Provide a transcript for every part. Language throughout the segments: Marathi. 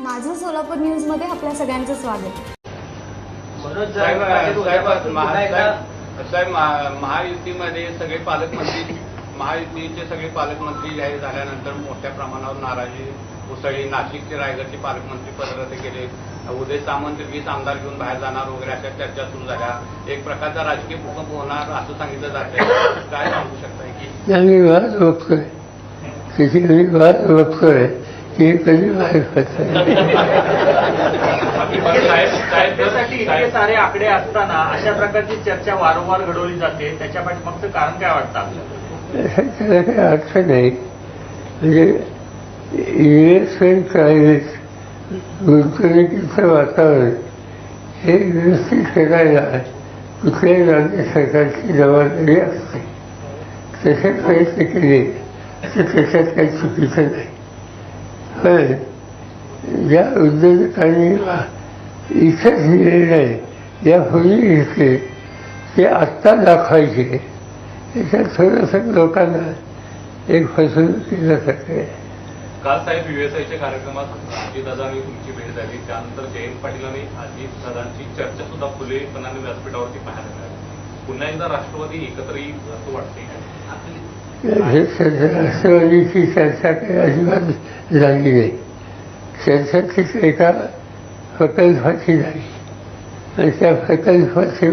माझं सोलापूर न्यूजमध्ये आपल्या सगळ्यांचं स्वागत. मनोज साहेब पाटील साहेब उद्यापासून महा- पुन्हा एकदा साहेब साहेब, महा- महायुतीमध्ये सगळे पालकमंत्री महायुतीचे सगळे पालकमंत्री जाहीर झाल्यानंतर मोठ्या प्रमाणावर नाराजी उसळली नाशिकचे रायगडचे पालकमंत्री पद रद्द केले. उदय सामंत वीस आमदार घेऊन बाहेर जाणार वगैरे अशा चर्चा सुरू झाल्या. एक प्रकारचा राजकीय भूकंप होणार असं सांगितलं जात काय सांगू शकताय की? मी वाद बघतोय बघतोय की कधी बाहेर इतके सारे आकडे असताना अशा प्रकारची चर्चा वारंवार घडवली जाते. त्याच्या पाठीमागचं कारण काय वाटतं आपल्याला? त्याला काही अर्थ नाही. म्हणजे इन्व्हेस्टमेंट प्रायव्हेट गुंतवणुकीचं वातावरण हे व्यवस्थित करायला कुठल्याही राज्य सरकारची जबाबदारी असते. तसे प्रयत्न केले तर त्याच्यात काही चुकीचं नाही. पण ज्या उद्योजकांनी इथंच दिलेलं आहे यापूर्वी घेतले ते आत्ता दाखवायचे. त्याच्यात थोडंसं लोकांना एक फसवणूक केल्यासारखं आहे काल साहेब युएसआयच्या कार्यक्रमात अजित दादांनी तुमची भेट झाली. त्यानंतर जयंत पाटील आणि अजित दादांची चर्चा सुद्धा खुलेपणाने व्यासपीठावरती पाहायला मिळाली. पुन्हा एकदा राष्ट्रवादी एकत्र येईल असं वाटते राष्ट्रवादीची चर्चा काही अजिबात झाली नाही. चर्चा ती एका प्रकल्पाची झाली. आणि त्या प्रकल्पाचे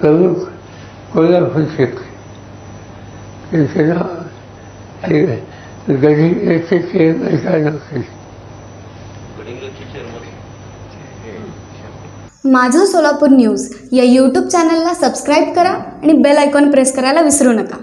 प्रमुख कोल्हापूरचे होते. त्यांचं नाव ते गडिंग्लजचे चेअरमन काय नव्हते माझं सोलापूर न्यूज या यूट्यूब चॅनलला सबस्क्राईब करा आणि बेल आयकॉन प्रेस करायला विसरू नका.